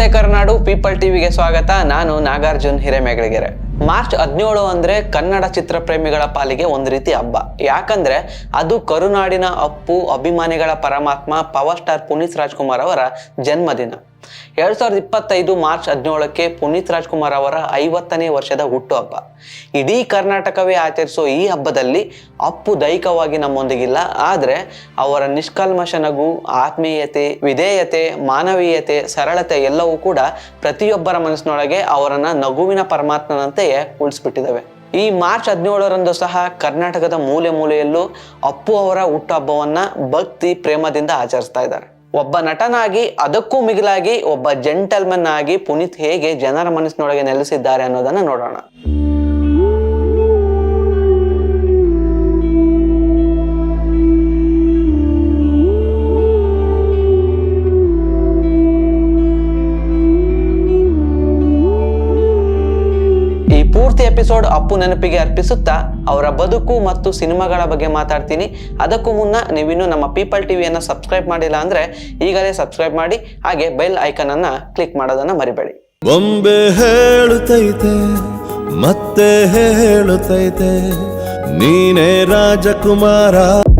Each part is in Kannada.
ನಮಸ್ತೆ ಕರ್ನಾಡು, ಪೀಪಲ್ ಟಿವಿಗೆ ಸ್ವಾಗತ. ನಾನು ನಾಗಾರ್ಜುನ್ ಹಿರೇಮೆಗಳಿಗೆರೆ. ಮಾರ್ಚ್ ಹದಿನೇಳು ಅಂದ್ರೆ ಕನ್ನಡ ಚಿತ್ರ ಪ್ರೇಮಿಗಳ ಪಾಲಿಗೆ ಒಂದು ರೀತಿ ಹಬ್ಬ. ಯಾಕಂದ್ರೆ ಅದು ಕರುನಾಡಿನ ಅಪ್ಪು, ಅಭಿಮಾನಿಗಳ ಪರಮಾತ್ಮ, ಪವರ್ ಸ್ಟಾರ್ ಪುನೀತ್ ರಾಜ್ಕುಮಾರ್ ಅವರ ಜನ್ಮದಿನ. ಎರಡ್ ಸಾವಿರದ ಇಪ್ಪತ್ತೈದು ಮಾರ್ಚ್ ಹದಿನೇಳಕ್ಕೆ ಪುನೀತ್ ರಾಜ್ಕುಮಾರ್ ಅವರ ಐವತ್ತನೇ ವರ್ಷದ ಹುಟ್ಟುಹಬ್ಬ ಇಡೀ ಕರ್ನಾಟಕವೇ ಆಚರಿಸೋ ಈ ಹಬ್ಬದಲ್ಲಿ ಅಪ್ಪು ದೈಹಿಕವಾಗಿ ನಮ್ಮೊಂದಿಗಿಲ್ಲ. ಆದರೆ ಅವರ ನಿಷ್ಕಲ್ಮಶ ನಗು, ಆತ್ಮೀಯತೆ, ವಿಧೇಯತೆ, ಮಾನವೀಯತೆ, ಸರಳತೆ ಎಲ್ಲವೂ ಕೂಡ ಪ್ರತಿಯೊಬ್ಬರ ಮನಸ್ಸಿನೊಳಗೆ ಅವರನ್ನ ನಗುವಿನ ಪರಮಾತ್ಮನಂತೆಯೇ ಉಳಿಸ್ಬಿಟ್ಟಿದ್ದಾವೆ. ಈ ಮಾರ್ಚ್ ಹದಿನೇಳರಂದು ಸಹ ಕರ್ನಾಟಕದ ಮೂಲೆ ಮೂಲೆಯಲ್ಲೂ ಅಪ್ಪು ಅವರ ಹುಟ್ಟುಹಬ್ಬವನ್ನ ಭಕ್ತಿ, ಪ್ರೇಮದಿಂದ ಆಚರಿಸ್ತಾ ಇದ್ದಾರೆ. ಒಬ್ಬ ನಟನಾಗಿ ಅದಕ್ಕೂ ಮಿಗಿಲಾಗಿ ಒಬ್ಬ ಜೆಂಟಲ್ಮನ್ ಆಗಿ ಪುನೀತ್ ಹೇಗೆ ಜನರ ಮನಸ್ಸಿನೊಳಗೆ ನೆಲೆಸಿದ್ದಾರೆ ಅನ್ನೋದನ್ನ ನೋಡೋಣ. ಎಪಿಸೋಡ್ ಅಪ್ಪು ನೆನಪಿಗೆ ಅರ್ಪಿಸುತ್ತಾ ಅವರ ಬದುಕು ಮತ್ತು ಸಿನಿಮಾಗಳ ಬಗ್ಗೆ ಮಾತಾಡ್ತೀನಿ. ಅದಕ್ಕೂ ಮುನ್ನ ನೀವಿನ್ನೂ ನಮ್ಮ ಪೀಪಲ್ ಟಿವಿಯನ್ನು ಸಬ್ಸ್ಕ್ರೈಬ್ ಮಾಡಿಲ್ಲ ಅಂದ್ರೆ ಈಗಲೇ ಸಬ್ಸ್ಕ್ರೈಬ್ ಮಾಡಿ ಹಾಗೆ ಬೆಲ್ ಐಕನ್ ಅನ್ನ ಕ್ಲಿಕ್ ಮಾಡೋದನ್ನ ಮರಿಬೇಡಿ. ಬೊಂಬೆ ಹೇಳುತ್ತೈತೆ ಮತ್ತೆ ಹೇಳುತ್ತೈತೆ ನೀನೇ ರಾಜಕುಮಾರ.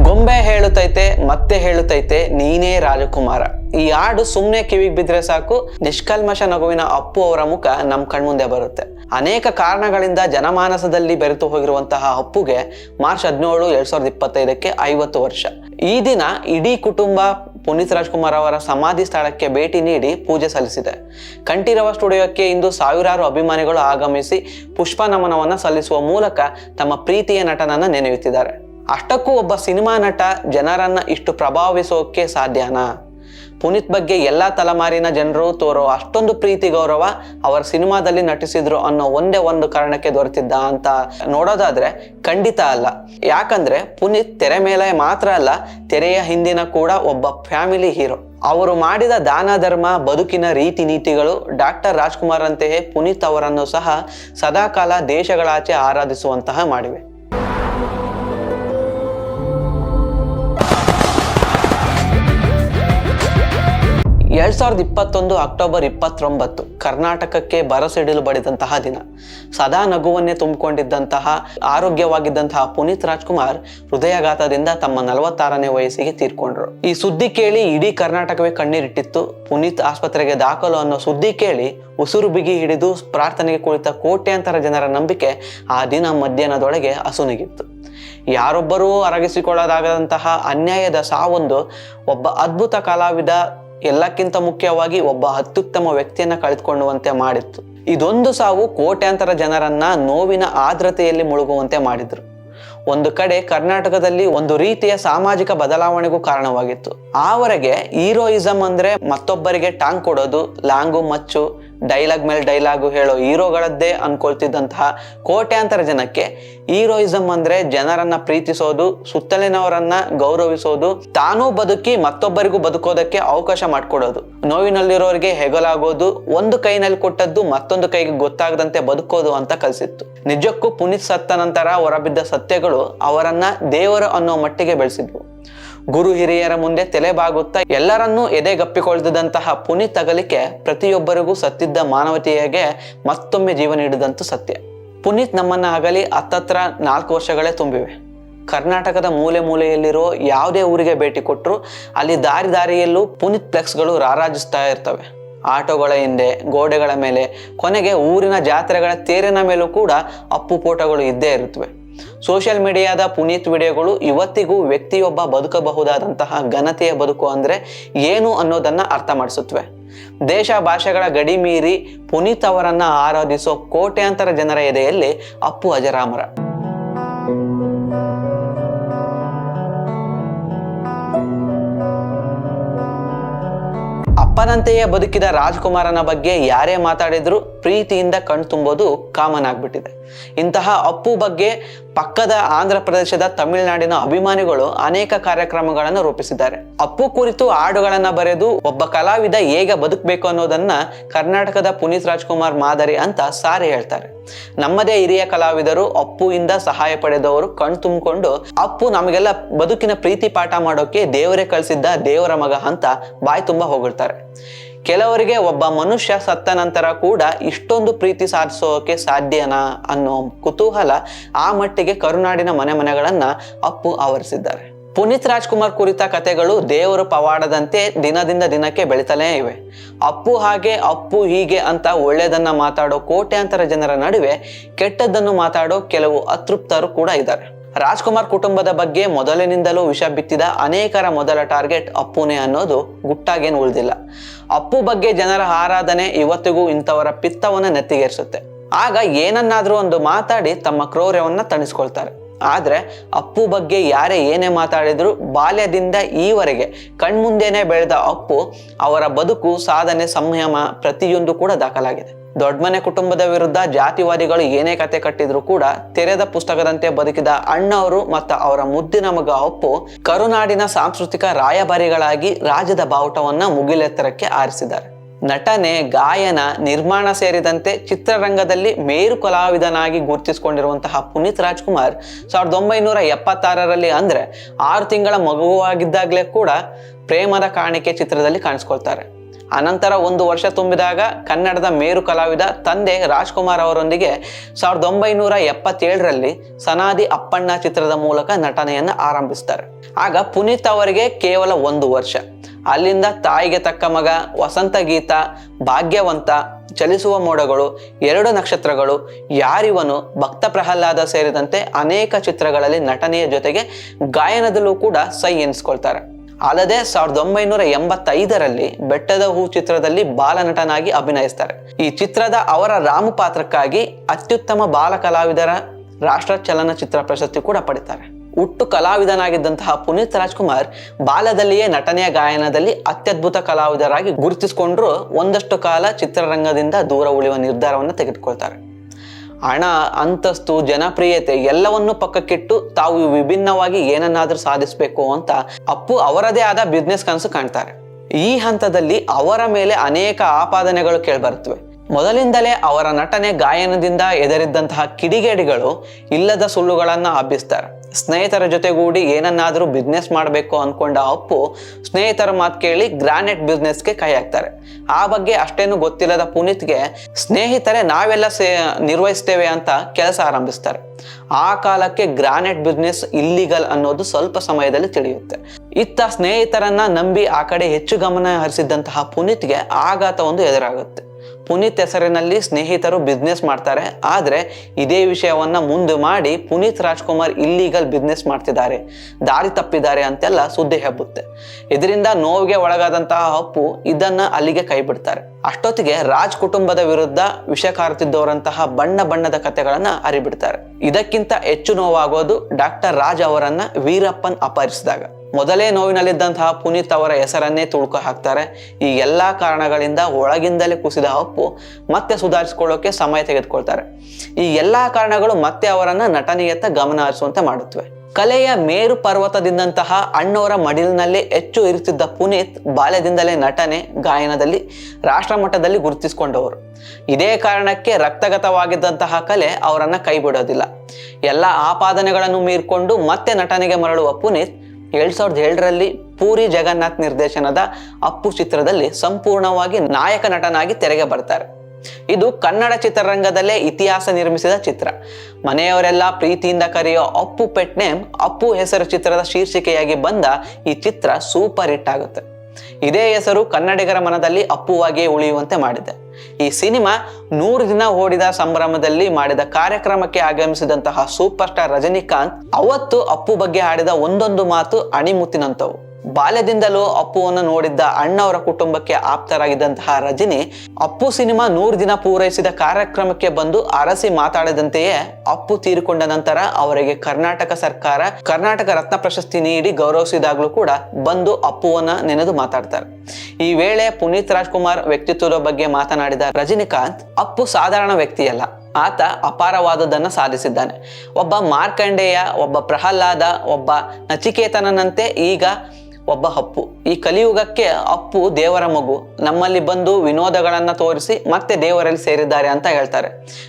ಗೊಂಬೆ ಹೇಳುತ್ತೈತೆ ಮತ್ತೆ ಹೇಳುತ್ತೈತೆ ನೀನೇ ರಾಜಕುಮಾರ. ಈ ಹಾಡು ಸುಮ್ಮನೆ ಕಿವಿಗೆ ಬಿದ್ರೆ ಸಾಕು ನಿಷ್ಕಲ್ಮಶ ನಗುವಿನ ಅಪ್ಪು ಅವರ ಮುಖ ನಮ್ ಕಣ್ಮುಂದೆ ಬರುತ್ತೆ. ಅನೇಕ ಕಾರಣಗಳಿಂದ ಜನಮಾನಸದಲ್ಲಿ ಬೆರೆತು ಹೋಗಿರುವಂತಹ ಅಪ್ಪುಗೆ ಮಾರ್ಚ್ ಹದಿನೇಳು ಎರಡ್ ಸಾವಿರದ ಇಪ್ಪತ್ತೈದಕ್ಕೆ ಐವತ್ತು ವರ್ಷ. ಈ ದಿನ ಇಡೀ ಕುಟುಂಬ ಪುನೀತ್ ರಾಜ್ಕುಮಾರ್ ಅವರ ಸಮಾಧಿ ಸ್ಥಳಕ್ಕೆ ಭೇಟಿ ನೀಡಿ ಪೂಜೆ ಸಲ್ಲಿಸಿದೆ. ಕಂಠೀರವ ಸ್ಟುಡಿಯೋಕ್ಕೆ ಇಂದು ಸಾವಿರಾರು ಅಭಿಮಾನಿಗಳು ಆಗಮಿಸಿ ಪುಷ್ಪ ನಮನವನ್ನು ಸಲ್ಲಿಸುವ ಮೂಲಕ ತಮ್ಮ ಪ್ರೀತಿಯ ನಟನನ್ನು ನೆನೆಯುತ್ತಿದ್ದಾರೆ. ಅಷ್ಟಕ್ಕೂ ಒಬ್ಬ ಸಿನಿಮಾ ನಟ ಜನರನ್ನ ಇಷ್ಟು ಪ್ರಭಾವಿಸೋಕೆ ಸಾಧ್ಯನಾ? ಪುನೀತ್ ಬಗ್ಗೆ ಎಲ್ಲ ತಲೆಮಾರಿನ ಜನರು ತೋರೋ ಅಷ್ಟೊಂದು ಪ್ರೀತಿ, ಗೌರವ ಅವರ ಸಿನಿಮಾದಲ್ಲಿ ನಟಿಸಿದ್ರು ಅನ್ನೋ ಒಂದೇ ಒಂದು ಕಾರಣಕ್ಕೆ ದೊರೆತಿದ್ದ ಅಂತ ನೋಡೋದಾದ್ರೆ ಖಂಡಿತ ಅಲ್ಲ. ಯಾಕಂದ್ರೆ ಪುನೀತ್ ತೆರೆ ಮೇಲೆ ಮಾತ್ರ ಅಲ್ಲ, ತೆರೆಯ ಹಿಂದಿನ ಕೂಡ ಒಬ್ಬ ಫ್ಯಾಮಿಲಿ ಹೀರೋ. ಅವರು ಮಾಡಿದ ದಾನ, ಧರ್ಮ, ಬದುಕಿನ ರೀತಿ ನೀತಿಗಳು ಡಾಕ್ಟರ್ ರಾಜ್ಕುಮಾರ್ ಅಂತೆಯೇ ಪುನೀತ್ ಅವರನ್ನು ಸಹ ಸದಾಕಾಲ ದೇಶಗಳಾಚೆ ಆರಾಧಿಸುವಂತಹ ಮಾಡಿವೆ. ಸಾವಿರದ ಇಪ್ಪತ್ತೊಂದು ಅಕ್ಟೋಬರ್ ಇಪ್ಪತ್ತೊಂಬತ್ತು ಕರ್ನಾಟಕಕ್ಕೆ ಬರಸಿಡಿಲು ಬಡಿದಂತಹ ದಿನ. ಸದಾ ನಗುವನ್ನೇ ತುಂಬಿಕೊಂಡಿದ್ದಂತಹ, ಆರೋಗ್ಯವಾಗಿದ್ದಂತಹ ಪುನೀತ್ ರಾಜ್ಕುಮಾರ್ ಹೃದಯಾಘಾತದಿಂದ ತಮ್ಮ ನಲವತ್ತಾರನೇ ವಯಸ್ಸಿಗೆ ತೀರ್ಕೊಂಡ್ರು. ಈ ಸುದ್ದಿ ಕೇಳಿ ಇಡೀ ಕರ್ನಾಟಕವೇ ಕಣ್ಣೀರಿಟ್ಟಿತ್ತು. ಪುನೀತ್ ಆಸ್ಪತ್ರೆಗೆ ದಾಖಲು ಅನ್ನೋ ಸುದ್ದಿ ಕೇಳಿ ಉಸಿರು ಬಿಗಿ ಹಿಡಿದು ಪ್ರಾರ್ಥನೆಗೆ ಕುಳಿತ ಕೋಟ್ಯಾಂತರ ಜನರ ನಂಬಿಕೆ ಆ ದಿನ ಮಧ್ಯಾಹ್ನದೊಳಗೆ ಅಸುನಿಗಿತ್ತು ಯಾರೊಬ್ಬರೂ ಅರಗಿಸಿಕೊಳ್ಳದಾಗದಂತಹ ಅನ್ಯಾಯದ ಸಾವೊಂದು ಒಬ್ಬ ಅದ್ಭುತ ಕಲಾವಿದ ಎಲ್ಲಕ್ಕಿಂತ ಮುಖ್ಯವಾಗಿ ಒಬ್ಬ ಅತ್ಯುತ್ತಮ ವ್ಯಕ್ತಿಯನ್ನ ಕಳೆದುಕೊಳ್ಳುವಂತೆ ಮಾಡಿತ್ತು. ಇದೊಂದು ಸಾವು ಕೋಟ್ಯಾಂತರ ಜನರನ್ನ ನೋವಿನ ಆದ್ರತೆಯಲ್ಲಿ ಮುಳುಗುವಂತೆ ಮಾಡಿದ್ರು. ಒಂದು ಕಡೆ ಕರ್ನಾಟಕದಲ್ಲಿ ಒಂದು ರೀತಿಯ ಸಾಮಾಜಿಕ ಬದಲಾವಣೆಗೂ ಕಾರಣವಾಗಿತ್ತು. ಆವರೆಗೆ ಹೀರೋಯಿಸಂ ಅಂದ್ರೆ ಮತ್ತೊಬ್ಬರಿಗೆ ಟಾಂಗ್ ಕೊಡೋದು, ಲಾಂಗು ಮಚ್ಚು ಡೈಲಾಗ್ ಮೇಲೆ ಡೈಲಾಗು ಹೇಳೋ ಹೀರೋಗಳದ್ದೇ ಅನ್ಕೊಳ್ತಿದ್ದಂತಹ ಕೋಟ್ಯಾಂತರ ಜನಕ್ಕೆ ಹೀರೋಯಿಸಮ್ ಅಂದ್ರೆ ಜನರನ್ನ ಪ್ರೀತಿಸೋದು, ಸುತ್ತಲಿನವರನ್ನ ಗೌರವಿಸೋದು, ತಾನೂ ಬದುಕಿ ಮತ್ತೊಬ್ಬರಿಗೂ ಬದುಕೋದಕ್ಕೆ ಅವಕಾಶ ಮಾಡಿಕೊಡೋದು. ನೋವಿನಲ್ಲಿರೋರಿಗೆ ಹೆಗಲಾಗೋದು, ಒಂದು ಕೈನಲ್ಲಿ ಕೊಟ್ಟದ್ದು ಮತ್ತೊಂದು ಕೈಗೆ ಗೊತ್ತಾಗದಂತೆ ಬದುಕೋದು ಅಂತ ಕಲಿಸಿತ್ತು. ನಿಜಕ್ಕೂ ಪುನೀತ್ ಸತ್ತ ನಂತರ ಹೊರಬಿದ್ದ ಸತ್ಯಗಳು ಅವರನ್ನ ದೇವರು ಅನ್ನೋ ಮಟ್ಟಿಗೆ ಬೆಳೆಸಿದ್ವು. ಗುರು ಹಿರಿಯರ ಮುಂದೆ ತಲೆಬಾಗುತ್ತಾ ಎಲ್ಲರನ್ನೂ ಎದೆಗಪ್ಪಿಕೊಳ್ಳದಂತಹ ಪುನೀತ್ ಅಗಲಿಕೆ ಪ್ರತಿಯೊಬ್ಬರಿಗೂ ಸತ್ತಿದ್ದ ಮಾನವತೆಯಗೆ ಮತ್ತೊಮ್ಮೆ ಜೀವ ನೀಡಿದಂತೂ ಸತ್ಯ. ಪುನೀತ್ ನಮ್ಮನ್ನ ಅಗಲಿ ಹತ್ತತ್ರ ನಾಲ್ಕು ವರ್ಷಗಳೇ ತುಂಬಿವೆ. ಕರ್ನಾಟಕದ ಮೂಲೆ ಮೂಲೆಯಲ್ಲಿರೋ ಯಾವುದೇ ಊರಿಗೆ ಭೇಟಿ ಕೊಟ್ಟರು ಅಲ್ಲಿ ದಾರಿ ದಾರಿಯಲ್ಲೂ ಪುನೀತ್ ಫ್ಲೆಕ್ಸ್ಗಳು ರಾರಾಜಿಸ್ತಾ ಇರ್ತವೆ. ಆಟೋಗಳ ಹಿಂದೆ, ಗೋಡೆಗಳ ಮೇಲೆ, ಕೊನೆಗೆ ಊರಿನ ಜಾತ್ರೆಗಳ ತೇರಿನ ಮೇಲೂ ಕೂಡ ಅಪ್ಪು ಫೋಟೋಗಳು ಇದ್ದೇ ಇರುತ್ತವೆ. ಸೋಷಿಯಲ್ ಮೀಡಿಯಾದ ಪುನೀತ್ ವಿಡಿಯೋಗಳು ಇವತ್ತಿಗೂ ವ್ಯಕ್ತಿಯೊಬ್ಬ ಬದುಕಬಹುದಾದಂತಹ ಘನತೆಯ ಬದುಕು ಅಂದ್ರೆ ಏನು ಅನ್ನೋದನ್ನ ಅರ್ಥ ಮಾಡಿಸುತ್ತವೆ ದೇಶ ಭಾಷೆಗಳ ಗಡಿ ಮೀರಿ ಪುನೀತ್ ಅವರನ್ನ ಆರಾಧಿಸೋ ಕೋಟ್ಯಾಂತರ ಜನರ ಎದೆಯಲ್ಲಿ ಅಪ್ಪು ಅಜರಾಮರ. ಅಪ್ಪನಂತೆಯೇ ಬದುಕಿದ ರಾಜ್ಕುಮಾರನ ಬಗ್ಗೆ ಯಾರೇ ಮಾತಾಡಿದ್ರು ಪ್ರೀತಿಯಿಂದ ಕಣ್ತುಂಬೋದು ಕಾಮನ್ ಆಗ್ಬಿಟ್ಟಿದೆ. ಇಂತಹ ಅಪ್ಪು ಬಗ್ಗೆ ಪಕ್ಕದ ಆಂಧ್ರ ಪ್ರದೇಶದ ತಮಿಳುನಾಡಿನ ಅಭಿಮಾನಿಗಳು ಅನೇಕ ಕಾರ್ಯಕ್ರಮಗಳನ್ನು ರೂಪಿಸಿದ್ದಾರೆ. ಅಪ್ಪು ಕುರಿತು ಹಾಡುಗಳನ್ನ ಬರೆದು ಒಬ್ಬ ಕಲಾವಿದ ಹೇಗೆ ಬದುಕಬೇಕು ಅನ್ನೋದನ್ನ ಕರ್ನಾಟಕದ ಪುನೀತ್ ರಾಜ್ಕುಮಾರ್ ಮಾದರಿ ಅಂತ ಸಾರಿ ಹೇಳ್ತಾರೆ. ನಮ್ಮದೇ ಹಿರಿಯ ಕಲಾವಿದರು ಅಪ್ಪುವಿಂದ ಸಹಾಯ ಪಡೆದವರು ಕಣ್ ತುಂಬಿಕೊಂಡು ಅಪ್ಪು ನಮಗೆಲ್ಲ ಬದುಕಿನ ಪ್ರೀತಿ ಪಾಠ ಮಾಡೋಕೆ ದೇವರೇ ಕಳಿಸಿದ್ದ ದೇವರ ಮಗ ಅಂತ ಬಾಯಿ ತುಂಬಾ ಹೊಗಳ್ತಾರೆ. ಕೆಲವರಿಗೆ ಒಬ್ಬ ಮನುಷ್ಯ ಸತ್ತ ನಂತರ ಕೂಡ ಇಷ್ಟೊಂದು ಪ್ರೀತಿ ಸಾಧಿಸೋಕೆ ಸಾಧ್ಯನಾ ಅನ್ನೋ ಕುತೂಹಲ ಆ ಮಟ್ಟಿಗೆ ಕರುನಾಡಿನ ಮನೆ ಮನೆಗಳನ್ನ ಅಪ್ಪು ಆವರಿಸಿದ್ದಾರೆ. ಪುನೀತ್ ರಾಜ್ಕುಮಾರ್ ಕುರಿತ ಕಥೆಗಳು ದೇವರು ಪವಾಡದಂತೆ ದಿನದಿಂದ ದಿನಕ್ಕೆ ಬೆಳೀತಲೇ ಇವೆ. ಅಪ್ಪು ಹಾಗೆ, ಅಪ್ಪು ಹೀಗೆ ಅಂತ ಒಳ್ಳೆಯದನ್ನ ಮಾತಾಡೋ ಕೋಟ್ಯಾಂತರ ಜನರ ನಡುವೆ ಕೆಟ್ಟದ್ದನ್ನು ಮಾತಾಡೋ ಕೆಲವು ಅತೃಪ್ತರು ಕೂಡ ಇದ್ದಾರೆ. ರಾಜ್ಕುಮಾರ್ ಕುಟುಂಬದ ಬಗ್ಗೆ ಮೊದಲಿನಿಂದಲೂ ವಿಷ ಬಿತ್ತಿದ ಅನೇಕರ ಮೊದಲ ಟಾರ್ಗೆಟ್ ಅಪ್ಪುನೇ ಅನ್ನೋದು ಗುಟ್ಟಾಗೇನು ಉಳಿದಿಲ್ಲ. ಅಪ್ಪು ಬಗ್ಗೆ ಜನರ ಆರಾಧನೆ ಇವತ್ತಿಗೂ ಇಂಥವರ ಪಿತ್ತವನ್ನು ನೆತ್ತಿಗೇರಿಸುತ್ತೆ. ಆಗ ಏನನ್ನಾದರೂ ಒಂದು ಮಾತಾಡಿ ತಮ್ಮ ಕ್ರೌರ್ಯವನ್ನು ತಣಿಸ್ಕೊಳ್ತಾರೆ. ಆದ್ರೆ ಅಪ್ಪು ಬಗ್ಗೆ ಯಾರೇ ಏನೇ ಮಾತಾಡಿದ್ರು ಬಾಲ್ಯದಿಂದ ಈವರೆಗೆ ಕಣ್ಮುಂದೆನೆ ಬೆಳೆದ ಅಪ್ಪು ಅವರ ಬದುಕು, ಸಾಧನೆ, ಸಂಯಮ ಪ್ರತಿಯೊಂದು ಕೂಡ ದಾಖಲಾಗಿದೆ. ದೊಡ್ಡಮನೆ ಕುಟುಂಬದ ವಿರುದ್ಧ ಜಾತಿವಾದಿಗಳು ಏನೇ ಕತೆ ಕಟ್ಟಿದ್ರು ಕೂಡ ತೆರೆದ ಪುಸ್ತಕದಂತೆ ಬದುಕಿದ ಅಣ್ಣವರು ಮತ್ತು ಅವರ ಮುದ್ದಿನ ಮಗ ಅಪ್ಪು ಕರುನಾಡಿನ ಸಾಂಸ್ಕೃತಿಕ ರಾಯಭಾರಿಗಳಾಗಿ ರಾಜ್ಯದ ಬಾವುಟವನ್ನ ಮುಗಿಲೆತ್ತರಕ್ಕೆ ಆರಿಸಿದ್ದಾರೆ. ನಟನೆ, ಗಾಯನ, ನಿರ್ಮಾಣ ಸೇರಿದಂತೆ ಚಿತ್ರರಂಗದಲ್ಲಿ ಮೇರು ಕಲಾವಿದನಾಗಿ ಗುರುತಿಸಿಕೊಂಡಿರುವಂತಹ ಪುನೀತ್ ರಾಜ್ಕುಮಾರ್ ಸಾವಿರದ ಒಂಬೈನೂರ ಎಪ್ಪತ್ತಾರರಲ್ಲಿ ಅಂದ್ರೆ ಆರು ತಿಂಗಳ ಮಗುವಾಗಿದ್ದಾಗಲೇ ಕೂಡ ಪ್ರೇಮದ ಕಾಣಿಕೆ ಚಿತ್ರದಲ್ಲಿ ಕಾಣಿಸ್ಕೊಳ್ತಾರೆ. ಅನಂತರ ಒಂದು ವರ್ಷ ತುಂಬಿದಾಗ ಕನ್ನಡದ ಮೇರು ಕಲಾವಿದ ತಂದೆ ರಾಜ್ಕುಮಾರ್ ಅವರೊಂದಿಗೆ ಸಾವಿರದ ಒಂಬೈನೂರ ಎಪ್ಪತ್ತೇಳರಲ್ಲಿ ಸನಾದಿ ಅಪ್ಪಣ್ಣ ಚಿತ್ರದ ಮೂಲಕ ನಟನೆಯನ್ನು ಆರಂಭಿಸ್ತಾರೆ. ಆಗ ಪುನೀತ್ ಅವರಿಗೆ ಕೇವಲ ಒಂದು ವರ್ಷ. ಅಲ್ಲಿಂದ ತಾಯಿಗೆ ತಕ್ಕ ಮಗ ವಸಂತ ಗೀತ, ಭಾಗ್ಯವಂತ, ಚಲಿಸುವ ಮೋಡಗಳು, ಎರಡು ನಕ್ಷತ್ರಗಳು, ಯಾರಿವನು, ಭಕ್ತ ಪ್ರಹ್ಲಾದ ಸೇರಿದಂತೆ ಅನೇಕ ಚಿತ್ರಗಳಲ್ಲಿ ನಟನೆಯ ಜೊತೆಗೆ ಗಾಯನದಲ್ಲೂ ಕೂಡ ಸೈ ಎನಿಸ್ಕೊಳ್ತಾರೆ. ಅಲ್ಲದೆ ಸಾವಿರದ ಒಂಬೈನೂರ ಎಂಬತ್ತೈದರಲ್ಲಿ ಬೆಟ್ಟದ ಹೂ ಚಿತ್ರದಲ್ಲಿ ಬಾಲನಟನಾಗಿ ಅಭಿನಯಿಸ್ತಾರೆ. ಈ ಚಿತ್ರದ ಅವರ ರಾಮು ಪಾತ್ರಕ್ಕಾಗಿ ಅತ್ಯುತ್ತಮ ಬಾಲ ಕಲಾವಿದರ ರಾಷ್ಟ್ರ ಚಲನಚಿತ್ರ ಪ್ರಶಸ್ತಿ ಕೂಡ ಪಡಿತಾರೆ. ಹುಟ್ಟು ಕಲಾವಿದನಾಗಿದ್ದಂತಹ ಪುನೀತ್ ರಾಜ್ಕುಮಾರ್ ಬಾಲ್ಯದಲ್ಲಿಯೇ ನಟನೆಯ ಗಾಯನದಲ್ಲಿ ಅತ್ಯದ್ಭುತ ಕಲಾವಿದರಾಗಿ ಗುರುತಿಸಿಕೊಂಡ್ರು ಒಂದಷ್ಟು ಕಾಲ ಚಿತ್ರರಂಗದಿಂದ ದೂರ ಉಳಿಯುವ ನಿರ್ಧಾರವನ್ನು ತೆಗೆದುಕೊಳ್ತಾರೆ. ಹಣ, ಅಂತಸ್ತು, ಜನಪ್ರಿಯತೆ ಎಲ್ಲವನ್ನೂ ಪಕ್ಕಕ್ಕಿಟ್ಟು ತಾವು ವಿಭಿನ್ನವಾಗಿ ಏನನ್ನಾದರೂ ಸಾಧಿಸಬೇಕು ಅಂತ ಅಪ್ಪು ಅವರದೇ ಆದ ಬಿಸ್ನೆಸ್ ಕನಸು ಕಾಣ್ತಾರೆ. ಈ ಹಂತದಲ್ಲಿ ಅವರ ಮೇಲೆ ಅನೇಕ ಆಪಾದನೆಗಳು ಕೇಳಿಬರುತ್ತವೆ. ಮೊದಲಿಂದಲೇ ಅವರ ನಟನೆ ಗಾಯನದಿಂದ ಎದರಿದ್ದಂತಹ ಕಿಡಿಗೇಡಿಗಳು ಇಲ್ಲದ ಸುಳ್ಳುಗಳನ್ನು ಹಬ್ಬಿಸ್ತಾರೆ. ಸ್ನೇಹಿತರ ಜೊತೆಗೂಡಿ ಏನನ್ನಾದರೂ ಬಿಸ್ನೆಸ್ ಮಾಡಬೇಕು ಅಂದ್ಕೊಂಡ ಅಪ್ಪು ಸ್ನೇಹಿತರ ಮಾತು ಕೇಳಿ ಗ್ರಾನೆಟ್ ಬಿಸ್ನೆಸ್ಗೆ ಕೈ ಹಾಕ್ತಾರೆ. ಆ ಬಗ್ಗೆ ಅಷ್ಟೇನು ಗೊತ್ತಿಲ್ಲದ ಪುನೀತ್ಗೆ ಸ್ನೇಹಿತರೆ ನಾವೆಲ್ಲ ಸೇ, ನಿರ್ವಹಿಸ್ತೇವೆ ಅಂತ ಕೆಲಸ ಆರಂಭಿಸ್ತಾರೆ. ಆ ಕಾಲಕ್ಕೆ ಗ್ರಾನೆಟ್ ಬಿಸ್ನೆಸ್ ಇಲ್ಲಿಗಲ್ ಅನ್ನೋದು ಸ್ವಲ್ಪ ಸಮಯದಲ್ಲಿ ತಿಳಿಯುತ್ತೆ. ಇತ್ತ ಸ್ನೇಹಿತರನ್ನ ನಂಬಿ ಆ ಕಡೆ ಹೆಚ್ಚು ಗಮನ ಹರಿಸಿದ್ದಂತಹ ಪುನೀತ್ಗೆ ಆಘಾತ ಒಂದು ಎದುರಾಗುತ್ತೆ. ಪುನೀತ್ ಹೆಸರಿನಲ್ಲಿ ಸ್ನೇಹಿತರು ಬಿಸ್ನೆಸ್ ಮಾಡ್ತಾರೆ. ಆದರೆ ಇದೇ ವಿಷಯವನ್ನ ಮುಂದೆ ಮಾಡಿ ಪುನೀತ್ ರಾಜ್ಕುಮಾರ್ ಇಲ್ಲೀಗಲ್ ಬಿಸ್ನೆಸ್ ಮಾಡ್ತಿದ್ದಾರೆ. ದಾರಿ ತಪ್ಪಿದ್ದಾರೆ ಅಂತೆಲ್ಲ ಸುದ್ದಿ ಹಬ್ಬುತ್ತೆ. ಇದರಿಂದ ನೋವಿಗೆ ಒಳಗಾದಂತಹ ಅಪ್ಪು ಇದನ್ನ ಅಲ್ಲಿಗೆ ಕೈ ಬಿಡ್ತಾರೆ ಅಷ್ಟೊತ್ತಿಗೆ ರಾಜ್ ಕುಟುಂಬದ ವಿರುದ್ಧ ವಿಷ ಕಾರುತ್ತಿದ್ದವರಂತಹ ಬಣ್ಣ ಬಣ್ಣದ ಕಥೆಗಳನ್ನ ಅರಿಬಿಡ್ತಾರೆ. ಇದಕ್ಕಿಂತ ಹೆಚ್ಚು ನೋವಾಗೋದು ಡಾಕ್ಟರ್ ರಾಜ್ ಅವರನ್ನ ವೀರಪ್ಪನ್ ಅಪಹರಿಸಿದಾಗ. ಮೊದಲೇ ನೋವಿನಲ್ಲಿದ್ದಂತಹ ಪುನೀತ್ ಅವರ ಹೆಸರನ್ನೇ ತುಳುಕು ಹಾಕ್ತಾರೆ. ಈ ಎಲ್ಲ ಕಾರಣಗಳಿಂದ ಒಳಗಿಂದಲೇ ಕುಸಿದ ಅಪ್ಪು ಮತ್ತೆ ಸುಧಾರಿಸಿಕೊಳ್ಳೋಕೆ ಸಮಯ ತೆಗೆದುಕೊಳ್ತಾರೆ. ಈ ಎಲ್ಲ ಕಾರಣಗಳು ಮತ್ತೆ ಅವರನ್ನು ನಟನೆಯತ್ತ ಗಮನ ಹರಿಸುವಂತೆ ಮಾಡುತ್ತವೆ. ಕಲೆಯ ಮೇರು ಪರ್ವತದಿಂದಂತಹ ಅಣ್ಣವರ ಮಡಿಲಿನಲ್ಲಿ ಹೆಚ್ಚು ಇರುತ್ತಿದ್ದ ಪುನೀತ್ ಬಾಲ್ಯದಿಂದಲೇ ನಟನೆ, ಗಾಯನದಲ್ಲಿ ರಾಷ್ಟ್ರ ಮಟ್ಟದಲ್ಲಿ ಗುರುತಿಸಿಕೊಂಡವರು. ಇದೇ ಕಾರಣಕ್ಕೆ ರಕ್ತಗತವಾಗಿದ್ದಂತಹ ಕಲೆ ಅವರನ್ನು ಕೈಬಿಡೋದಿಲ್ಲ. ಎಲ್ಲ ಆಪಾದನೆಗಳನ್ನು ಮೀರ್ಕೊಂಡು ಮತ್ತೆ ನಟನೆಗೆ ಮರಳುವ ಪುನೀತ್ ಎರಡ್ ಸಾವಿರದ ಏಳರಲ್ಲಿ ಪೂರಿ ಜಗನ್ನಾಥ್ ನಿರ್ದೇಶನದ ಅಪ್ಪು ಚಿತ್ರದಲ್ಲಿ ಸಂಪೂರ್ಣವಾಗಿ ನಾಯಕ ನಟನಾಗಿ ತೆರೆಗೆ ಬರ್ತಾರೆ. ಇದು ಕನ್ನಡ ಚಿತ್ರರಂಗದಲ್ಲೇ ಇತಿಹಾಸ ನಿರ್ಮಿಸಿದ ಚಿತ್ರ. ಮನೆಯವರೆಲ್ಲ ಪ್ರೀತಿಯಿಂದ ಕರೆಯೋ ಅಪ್ಪು ಪೆಟ್ ನೇಮ್, ಅಪ್ಪು ಹೆಸರು ಚಿತ್ರದ ಶೀರ್ಷಿಕೆಯಾಗಿ ಬಂದ ಈ ಚಿತ್ರ ಸೂಪರ್ ಹಿಟ್ ಆಗುತ್ತೆ. ಇದೇ ಹೆಸರು ಕನ್ನಡಿಗರ ಮನದಲ್ಲಿ ಅಪ್ಪುವಾಗಿಯೇ ಉಳಿಯುವಂತೆ ಮಾಡಿದೆ. ಈ ಸಿನಿಮಾ ನೂರು ದಿನ ಓಡಿದ ಸಂಭ್ರಮದಲ್ಲಿ ಮಾಡಿದ ಕಾರ್ಯಕ್ರಮಕ್ಕೆ ಆಗಮಿಸಿದಂತಹ ಸೂಪರ್ ಸ್ಟಾರ್ ರಜನಿಕಾಂತ್ ಅವತ್ತು ಅಪ್ಪು ಬಗ್ಗೆ ಆಡಿದ ಒಂದೊಂದು ಮಾತು ಅಣಿಮುತ್ತಿನಂತವು. ಬಾಲ್ಯದಿಂದಲೂ ಅಪ್ಪುವನ್ನು ನೋಡಿದ್ದ ಅಣ್ಣವರ ಕುಟುಂಬಕ್ಕೆ ಆಪ್ತರಾಗಿದ್ದಂತಹ ರಜನಿ ಅಪ್ಪು ಸಿನಿಮಾ ನೂರು ದಿನ ಪೂರೈಸಿದ ಕಾರ್ಯಕ್ರಮಕ್ಕೆ ಬಂದು ಅರಸಿ ಮಾತಾಡದಂತೆಯೇ ಅಪ್ಪು ತೀರಿಕೊಂಡ ನಂತರ ಅವರಿಗೆ ಕರ್ನಾಟಕ ಸರ್ಕಾರ, ಕರ್ನಾಟಕ ರತ್ನ ಪ್ರಶಸ್ತಿ ನೀಡಿ ಗೌರವಿಸಿದಾಗಲೂ ಕೂಡ ಬಂದು ಅಪ್ಪುವನ್ನ ನೆನೆದು ಮಾತಾಡ್ತಾರೆ. ಈ ವೇಳೆ ಪುನೀತ್ ರಾಜ್ಕುಮಾರ್ ವ್ಯಕ್ತಿತ್ವದ ಬಗ್ಗೆ ಮಾತನಾಡಿದ ರಜನಿಕಾಂತ್, ಅಪ್ಪು ಸಾಧಾರಣ ವ್ಯಕ್ತಿಯಲ್ಲ. ಆತ ಅಪಾರವಾದದನ್ನ ಸಾಧಿಸಿದ್ದಾನೆ. ಒಬ್ಬ ಮಾರ್ಕಂಡೇಯ, ಒಬ್ಬ ಪ್ರಹ್ಲಾದ, ಒಬ್ಬ ನಚಿಕೇತನನಂತೆ ಈಗ ಒಬ್ಬ ಅಪ್ಪು. ಈ ಕಲಿಯುಗಕ್ಕೆ ಅಪ್ಪು ದೇವರ ಮಗು. ನಮ್ಮಲ್ಲಿ ಬಂದು ವಿನೋದಗಳನ್ನ ತೋರಿಸಿ ಮತ್ತೆ ದೇವರಲ್ಲಿ ಸೇರಿದ್ದಾರೆ ಅಂತ ಹೇಳ್ತಾರೆ.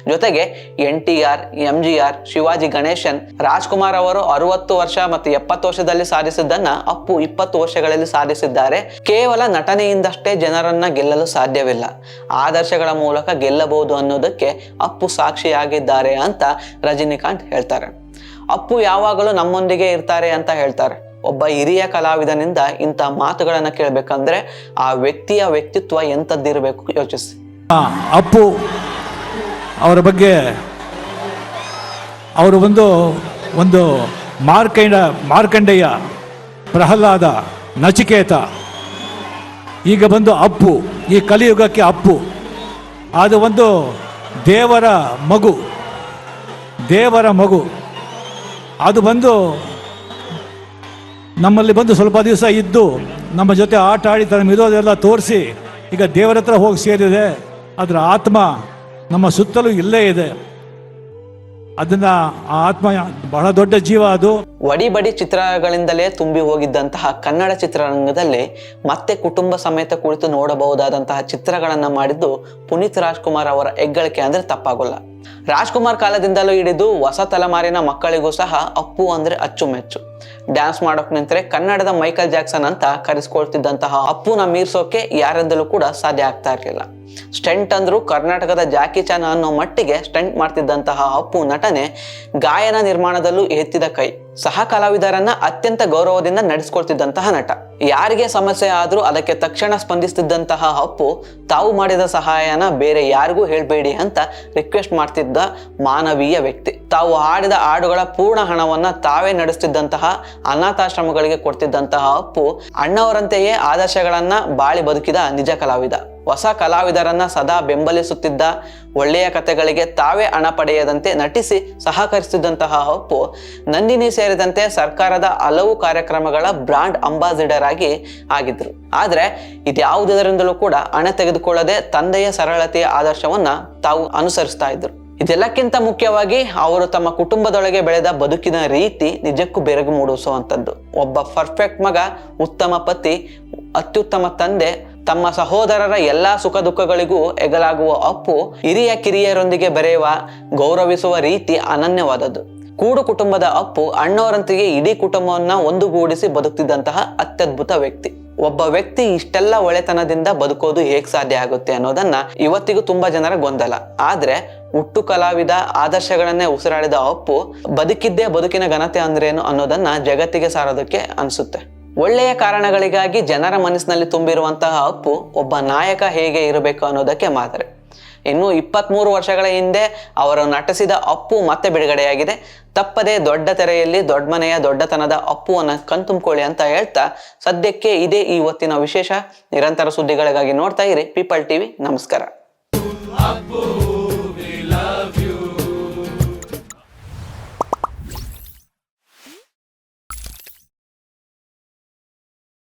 ಜೊತೆಗೆ N T R, M G R, Shivaji Ganesan, Rajkumar ಅವರು ಅರವತ್ತು ವರ್ಷ ಮತ್ತು ಎಪ್ಪತ್ತು ವರ್ಷದಲ್ಲಿ ಸಾಧಿಸಿದ್ದನ್ನ ಅಪ್ಪು ಇಪ್ಪತ್ತು ವರ್ಷಗಳಲ್ಲಿ ಸಾಧಿಸಿದ್ದಾರೆ. ಕೇವಲ ನಟನೆಯಿಂದಷ್ಟೇ ಜನರನ್ನ ಗೆಲ್ಲಲು ಸಾಧ್ಯವಿಲ್ಲ. ಆದರ್ಶಗಳ ಮೂಲಕ ಗೆಲ್ಲಬಹುದು ಅನ್ನೋದಕ್ಕೆ ಅಪ್ಪು ಸಾಕ್ಷಿಯಾಗಿದ್ದಾರೆ ಅಂತ ರಜನಿಕಾಂತ್ ಹೇಳ್ತಾರೆ. ಅಪ್ಪು ಯಾವಾಗಲೂ ನಮ್ಮೊಂದಿಗೆ ಇರ್ತಾರೆ ಅಂತ ಹೇಳ್ತಾರೆ. ಒಬ್ಬ ಹಿರಿಯ ಕಲಾವಿದನಿಂದ ಇಂಥ ಮಾತುಗಳನ್ನು ಕೇಳಬೇಕಂದ್ರೆ ಆ ವ್ಯಕ್ತಿಯ ವ್ಯಕ್ತಿತ್ವ ಎಂಥದ್ದಿರಬೇಕು? ಯೋಚಿಸಿ. ಅಪ್ಪು ಅವರ ಬಗ್ಗೆ ಅವರು ಒಂದು ಒಂದು ಮಾರ್ಕಂಡ, ಮಾರ್ಕಂಡೇಯ ಪ್ರಹ್ಲಾದ ನಚಿಕೇತ, ಈಗ ಬಂದು ಅಪ್ಪು, ಈ ಕಲಿಯುಗಕ್ಕೆ ಅಪ್ಪು ಅದು ಒಂದು ದೇವರ ಮಗು ದೇವರ ಮಗು, ಅದು ಬಂದು ನಮ್ಮಲ್ಲಿ ಬಂದು ಸ್ವಲ್ಪ ದಿವಸ ಇದ್ದು ನಮ್ಮ ಜೊತೆ ಆಟ ಆಡಿ ತನ್ನ ಇರೋದೆಲ್ಲ ತೋರಿಸಿ ಈಗ ದೇವರ ಹತ್ರ ಹೋಗಿ ಸೇರಿದೆ. ಅದರ ಆತ್ಮ ನಮ್ಮ ಸುತ್ತಲೂ ಇಲ್ಲೇ ಇದೆ. ಅದನ್ನ ಆ ಆತ್ಮ ಬಹಳ ದೊಡ್ಡ ಜೀವ ಅದು. ವಡಿಬಡಿ ಚಿತ್ರಗಳಿಂದಲೇ ತುಂಬಿ ಹೋಗಿದ್ದಂತಹ ಕನ್ನಡ ಚಿತ್ರರಂಗದಲ್ಲಿ ಮತ್ತೆ ಕುಟುಂಬ ಸಮೇತ ಕುಳಿತು ನೋಡಬಹುದಾದಂತಹ ಚಿತ್ರಗಳನ್ನ ಮಾಡಿದ್ದು ಪುನೀತ್ ರಾಜ್ಕುಮಾರ್ ಅವರ ಹೆಗ್ಗಳಿಕೆ ಅಂದ್ರೆ ತಪ್ಪಾಗೋಲ್ಲ. ರಾಜ್ಕುಮಾರ್ ಕಾಲದಿಂದಲೂ ಹಿಡಿದು ಹೊಸ ತಲೆಮಾರಿನ ಮಕ್ಕಳಿಗೂ ಸಹ ಅಪ್ಪು ಅಂದ್ರೆ ಅಚ್ಚುಮೆಚ್ಚು. ಡ್ಯಾನ್ಸ್ ಮಾಡೋಕ್ ನಿಂತರೆ ಕನ್ನಡದ ಮೈಕಲ್ ಜಾಕ್ಸನ್ ಅಂತ ಕರೆಸ್ಕೊಳ್ತಿದ್ದಂತಹ ಅಪ್ಪುನ ಮೀರ್ಸೋಕೆ ಯಾರಿಂದಲೂ ಕೂಡ ಸಾಧ್ಯ ಆಗ್ತಾ ಇರಲಿಲ್ಲ. ಸ್ಟೆಂಟ್ ಅಂದ್ರು ಕರ್ನಾಟಕದ ಜಾಕಿ ಚಾನ್ ಅನ್ನೋ ಮಟ್ಟಿಗೆ ಸ್ಟೆಂಟ್ ಮಾಡ್ತಿದ್ದಂತಹ ಅಪ್ಪು ನಟನೆ ಗಾಯನ ನಿರ್ಮಾಣದಲ್ಲೂ ಎತ್ತಿದ ಕೈ. ಸಹ ಕಲಾವಿದರನ್ನ ಅತ್ಯಂತ ಗೌರವದಿಂದ ನಡೆಸ್ಕೊಳ್ತಿದ್ದಂತಹ ನಟ. ಯಾರಿಗೆ ಸಮಸ್ಯೆ ಆದರೂ ಅದಕ್ಕೆ ತಕ್ಷಣ ಸ್ಪಂದಿಸ್ತಿದ್ದಂತಹ ಅಪ್ಪು ತಾವು ಮಾಡಿದ ಸಹಾಯನ ಬೇರೆ ಯಾರಿಗೂ ಹೇಳಬೇಡಿ ಅಂತ ರಿಕ್ವೆಸ್ಟ್ ಮಾಡ್ತಿದ್ದ ಮಾನವೀಯ ವ್ಯಕ್ತಿ. ತಾವು ಹಾಡಿದ ಹಾಡುಗಳ ಪೂರ್ಣ ಹಣವನ್ನ ತಾವೇ ನಡೆಸ್ತಿದ್ದಂತಹ ಅನಾಥಾಶ್ರಮಗಳಿಗೆ ಕೊಡ್ತಿದ್ದಂತಹ ಅಪ್ಪು ಅಣ್ಣವರಂತೆಯೇ ಆದರ್ಶಗಳನ್ನ ಬಾಳಿ ಬದುಕಿದ ನಿಜ ಕಲಾವಿದ. ಹೊಸ ಕಲಾವಿದರನ್ನ ಸದಾ ಬೆಂಬಲಿಸುತ್ತಿದ್ದ ಒಳ್ಳೆಯ ಕಥೆಗಳಿಗೆ ತಾವೇ ಹಣ ಪಡೆಯದಂತೆ ನಟಿಸಿ ಸಹಕರಿಸುತ್ತಿದ್ದಂತಹ ಅಪ್ಪು, ನಂದಿನಿ ಸೇರಿದಂತೆ ಸರ್ಕಾರದ ಹಲವು ಕಾರ್ಯಕ್ರಮಗಳ ಬ್ರಾಂಡ್ ಅಂಬಾಸಿಡರ್ ಆಗಿ ಆಗಿದ್ರು. ಆದ್ರೆ ಇದ್ಯಾವುದರಿಂದಲೂ ಕೂಡ ಹಣ ತೆಗೆದುಕೊಳ್ಳದೆ ತಂದೆಯ ಸರಳತೆಯ ಆದರ್ಶವನ್ನ ತಾವು ಅನುಸರಿಸ್ತಾ ಇದ್ರು. ಇದೆಲ್ಲಕ್ಕಿಂತ ಮುಖ್ಯವಾಗಿ ಅವರು ತಮ್ಮ ಕುಟುಂಬದೊಳಗೆ ಬೆಳೆದ ಬದುಕಿನ ರೀತಿ ನಿಜಕ್ಕೂ ಬೆರಗು ಮೂಡಿಸುವಂಥದ್ದು. ಒಬ್ಬ ಪರ್ಫೆಕ್ಟ್ ಮಗ, ಉತ್ತಮ ಪತಿ, ಅತ್ಯುತ್ತಮ ತಂದೆ ತಮ್ಮ ಸಹೋದರರ ಎಲ್ಲಾ ಸುಖ ದುಃಖಗಳಿಗೂ ಎಗಲಾಗುವ ಅಪ್ಪು ಹಿರಿಯ ಕಿರಿಯರೊಂದಿಗೆ ಬರೆಯುವ ಗೌರವಿಸುವ ರೀತಿ ಅನನ್ಯವಾದದ್ದು. ಕೂಡು ಕುಟುಂಬದ ಅಪ್ಪು ಅಣ್ಣವರಂತೆಯೇ ಇಡೀ ಕುಟುಂಬವನ್ನ ಒಂದುಗೂಡಿಸಿ ಬದುಕ್ತಿದ್ದಂತಹ ಅತ್ಯದ್ಭುತ ವ್ಯಕ್ತಿ. ಒಬ್ಬ ವ್ಯಕ್ತಿ ಇಷ್ಟೆಲ್ಲ ಒಳೆತನದಿಂದ ಬದುಕೋದು ಹೇಗ್ ಸಾಧ್ಯ ಆಗುತ್ತೆ ಅನ್ನೋದನ್ನ ಇವತ್ತಿಗೂ ತುಂಬಾ ಜನರ ಗೊಂದಲ. ಆದ್ರೆ ಹುಟ್ಟು ಕಲಾವಿದ ಆದರ್ಶಗಳನ್ನೇ ಉಸಿರಾಡಿದ ಅಪ್ಪು ಬದುಕಿದ್ದೇ ಬದುಕಿನ ಘನತೆ ಅಂದ್ರೇನು ಅನ್ನೋದನ್ನ ಜಗತ್ತಿಗೆ ಸಾರೋದಕ್ಕೆ ಅನ್ಸುತ್ತೆ. ಒಳ್ಳೆಯ ಕಾರಣಗಳಿಗಾಗಿ ಜನರ ಮನಸ್ಸಿನಲ್ಲಿ ತುಂಬಿರುವಂತಹ ಅಪ್ಪು ಒಬ್ಬ ನಾಯಕ ಹೇಗೆ ಇರಬೇಕು ಅನ್ನೋದಕ್ಕೆ ಮಾದರಿ. ಇನ್ನು ಇಪ್ಪತ್ಮೂರು ವರ್ಷಗಳ ಹಿಂದೆ ಅವರು ನಟಿಸಿದ ಅಪ್ಪು ಮತ್ತೆ ಬಿಡುಗಡೆಯಾಗಿದೆ. ತಪ್ಪದೇ ದೊಡ್ಡ ತೆರೆಯಲ್ಲಿ ದೊಡ್ಡ ಮನೆಯ ದೊಡ್ಡತನದ ಅಪ್ಪುವನ್ನು ಕಣ್ತುಂಬ್ಕೊಳ್ಳಿ ಅಂತ ಹೇಳ್ತಾ ಸದ್ಯಕ್ಕೆ ಇದೇ ಈ ಹೊತ್ತಿನ ವಿಶೇಷ. ನಿರಂತರ ಸುದ್ದಿಗಳಿಗಾಗಿ ನೋಡ್ತಾ ಇರಿ ಪೀಪಲ್ ಟಿವಿ ನಮಸ್ಕಾರ.